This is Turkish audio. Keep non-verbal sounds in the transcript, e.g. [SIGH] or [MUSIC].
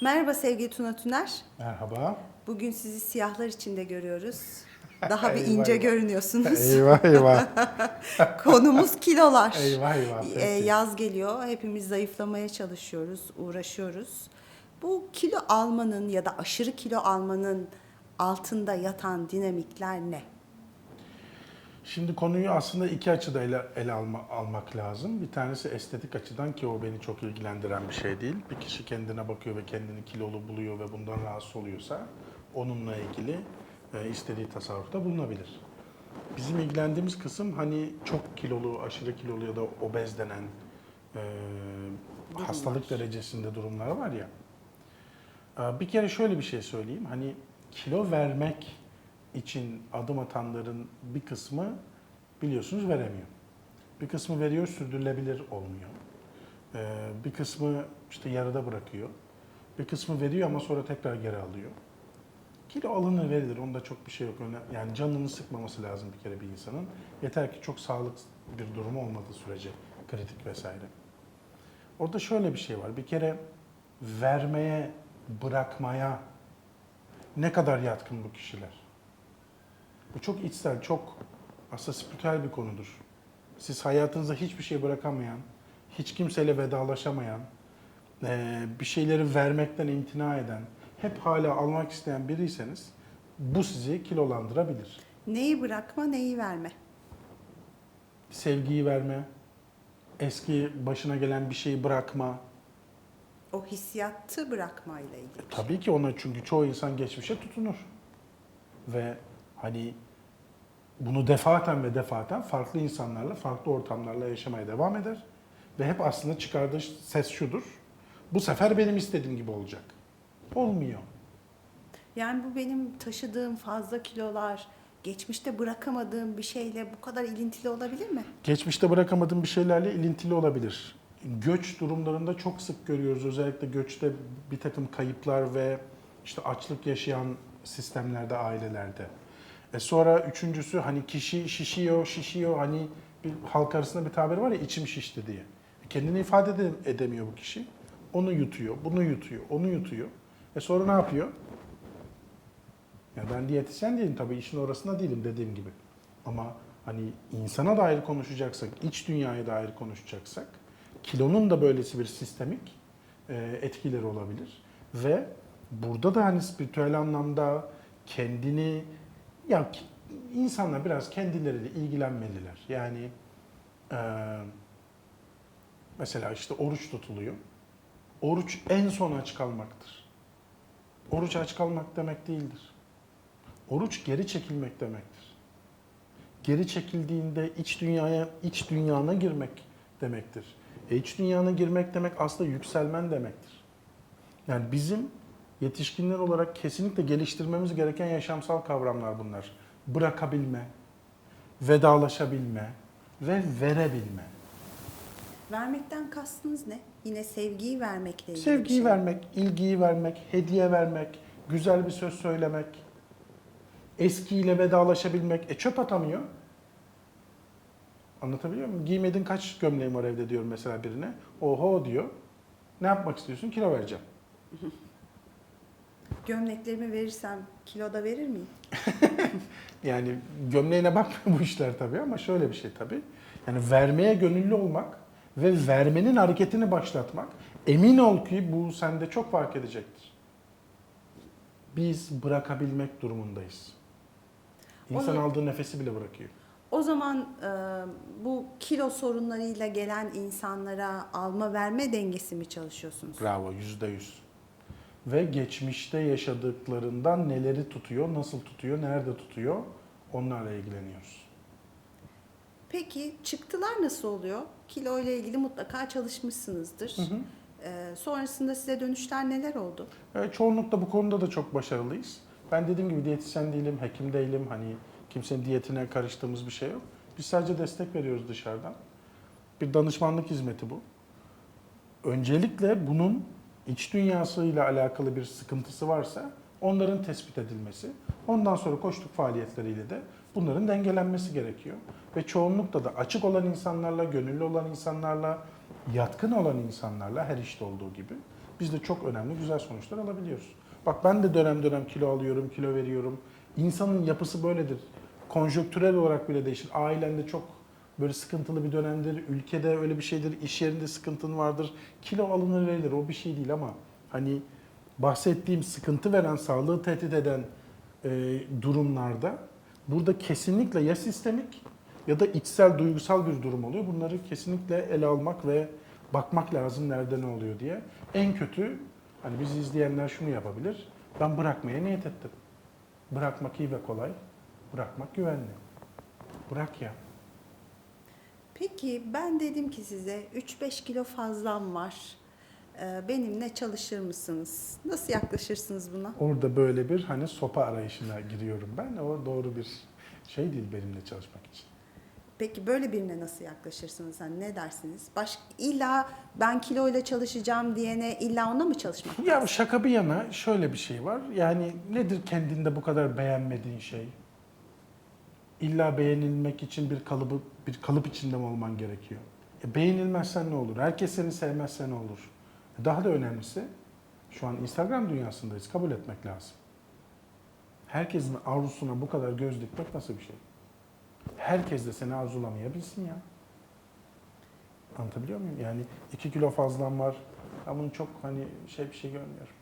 Merhaba sevgili Tuna Tüner. Merhaba. Bugün sizi siyahlar içinde görüyoruz. Daha bir [LAUGHS] Eyvah, ince eyvah. görünüyorsunuz. Eyvah eyvah. [LAUGHS] Konumuz kilolar. Eyvah, eyvah, Ee, peki. Yaz geliyor. Hepimiz zayıflamaya çalışıyoruz, uğraşıyoruz. Bu kilo almanın ya da aşırı kilo almanın altında yatan dinamikler ne? Şimdi konuyu aslında iki açıda ele, ele alma, almak lazım. Bir tanesi estetik açıdan ki o beni çok ilgilendiren bir şey değil. Bir kişi kendine bakıyor ve kendini kilolu buluyor ve bundan rahatsız oluyorsa onunla ilgili e, istediği tasarrufta bulunabilir. Bizim ilgilendiğimiz kısım hani çok kilolu, aşırı kilolu ya da obez denen e, hastalık derecesinde durumlar var ya. Ee, Bir kere şöyle bir şey söyleyeyim. Hani kilo vermek için adım atanların bir kısmı biliyorsunuz veremiyor. Bir kısmı veriyor sürdürülebilir olmuyor. Ee, Bir kısmı işte yarıda bırakıyor. Bir kısmı veriyor ama sonra tekrar geri alıyor. Kilo alınır verilir. Onda çok bir şey yok. Yani canını sıkmaması lazım bir kere bir insanın. Yeter ki çok sağlık bir durumu olmadığı sürece kritik vesaire. Orada şöyle bir şey var. Bir kere vermeye, bırakmaya ne kadar yatkın bu kişiler? Bu çok içsel, çok aslında spiritüel bir konudur. Siz hayatınızda hiçbir şey bırakamayan, hiç kimseyle vedalaşamayan, eee, bir şeyleri vermekten imtina eden, hep hala almak isteyen biriyseniz bu sizi kilolandırabilir. Neyi bırakma, neyi verme? Sevgiyi verme, eski başına gelen bir şeyi bırakma, O hissiyatı bırakmayla ilgili. Tabii ki ona çünkü çoğu insan geçmişe tutunur. Ve hani bunu defaten ve defaten farklı insanlarla, farklı ortamlarla yaşamaya devam eder. Ve hep aslında çıkardığı ses şudur. Bu sefer benim istediğim gibi olacak. Olmuyor. Yani bu benim taşıdığım fazla kilolar, geçmişte bırakamadığım bir şeyle bu kadar ilintili olabilir mi? Geçmişte bırakamadığım bir şeylerle ilintili olabilir. Göç durumlarında çok sık görüyoruz. Özellikle göçte bir takım kayıplar ve işte açlık yaşayan sistemlerde, ailelerde. E sonra üçüncüsü hani kişi şişiyor, şişiyor. Hani bir halk arasında bir tabir var ya içim şişti diye. Kendini ifade ede- edemiyor bu kişi. Onu yutuyor, bunu yutuyor, onu yutuyor. E sonra ne yapıyor? Ya ben diyetisyen değilim tabii işin orasında değilim dediğim gibi. Ama hani insana dair konuşacaksak, iç dünyaya dair konuşacaksak kilonun da böylesi bir sistemik e, etkileri olabilir. Ve burada da hani spiritüel anlamda kendini ya insanlar biraz kendileriyle ilgilenmeliler. Yani e, mesela işte oruç tutuluyor. Oruç en son aç kalmaktır. Oruç aç kalmak demek değildir. Oruç geri çekilmek demektir. Geri çekildiğinde iç dünyaya, iç dünyana girmek demektir. E iç dünyana girmek demek aslında yükselmen demektir. Yani bizim yetişkinler olarak kesinlikle geliştirmemiz gereken yaşamsal kavramlar bunlar. Bırakabilme, vedalaşabilme ve verebilme. Vermekten kastınız ne? Yine sevgiyi vermekle ilgili Sevgiyi şey. vermek, ilgiyi vermek, hediye vermek, güzel bir söz söylemek, eskiyle vedalaşabilmek. E çöp atamıyor. Anlatabiliyor muyum? Giymedin kaç gömleğim var evde diyorum mesela birine. Oho diyor. Ne yapmak istiyorsun? Kilo vereceğim. [LAUGHS] Gömleklerimi verirsem kiloda verir miyim? [LAUGHS] Yani gömleğine bakmıyor bu işler tabii ama şöyle bir şey tabii. Yani vermeye gönüllü olmak ve vermenin hareketini başlatmak emin ol ki bu sende çok fark edecektir. Biz bırakabilmek durumundayız. İnsan Onu- aldığı nefesi bile bırakıyor. O zaman e, bu kilo sorunlarıyla gelen insanlara alma verme dengesi mi çalışıyorsunuz? Bravo, yüzde yüz. Ve geçmişte yaşadıklarından neleri tutuyor, nasıl tutuyor, nerede tutuyor onlarla ilgileniyoruz. Peki çıktılar nasıl oluyor? Kilo ile ilgili mutlaka çalışmışsınızdır. Hı hı. E, sonrasında size dönüşler neler oldu? Evet, çoğunlukla bu konuda da çok başarılıyız. Ben dediğim gibi diyetisyen değilim, hekim değilim. Hani kimsenin diyetine karıştığımız bir şey yok. Biz sadece destek veriyoruz dışarıdan. Bir danışmanlık hizmeti bu. Öncelikle bunun iç dünyasıyla alakalı bir sıkıntısı varsa onların tespit edilmesi, ondan sonra koştuk faaliyetleriyle de Bunların dengelenmesi gerekiyor. Ve çoğunlukla da açık olan insanlarla, gönüllü olan insanlarla, yatkın olan insanlarla her işte olduğu gibi biz de çok önemli güzel sonuçlar alabiliyoruz. Bak ben de dönem dönem kilo alıyorum, kilo veriyorum. İnsanın yapısı böyledir. Konjonktürel olarak bile değişir. Ailende çok böyle sıkıntılı bir dönemdir, ülkede öyle bir şeydir, iş yerinde sıkıntın vardır. Kilo alınır verilir, o bir şey değil ama hani bahsettiğim sıkıntı veren, sağlığı tehdit eden e, durumlarda burada kesinlikle ya sistemik ya da içsel, duygusal bir durum oluyor. Bunları kesinlikle ele almak ve bakmak lazım nerede ne oluyor diye. En kötü hani bizi izleyenler şunu yapabilir. Ben bırakmaya niyet ettim. Bırakmak iyi ve kolay. Bırakmak güvenli. Bırak ya. Peki ben dedim ki size 3-5 kilo fazlam var. Ee, Benimle çalışır mısınız? Nasıl yaklaşırsınız buna? Orada böyle bir hani sopa arayışına giriyorum ben. O doğru bir şey değil benimle çalışmak için. Peki böyle birine nasıl yaklaşırsınız? Hani ne dersiniz? Baş, illa ben kiloyla çalışacağım diyene illa ona mı çalışmak Ya lazım? şaka bir yana şöyle bir şey var. Yani nedir kendinde bu kadar beğenmediğin şey? İlla beğenilmek için bir kalıbı bir kalıp içinde mi olman gerekiyor? E beğenilmezsen ne olur? Herkes seni sevmezse ne olur? E daha da önemlisi şu an Instagram dünyasındayız. Kabul etmek lazım. Herkesin arzusuna bu kadar göz dikmek nasıl bir şey? Herkes de seni arzulamayabilsin ya. Anlatabiliyor muyum? Yani 2 kilo fazlam var. Ben bunu çok hani şey bir şey görmüyorum.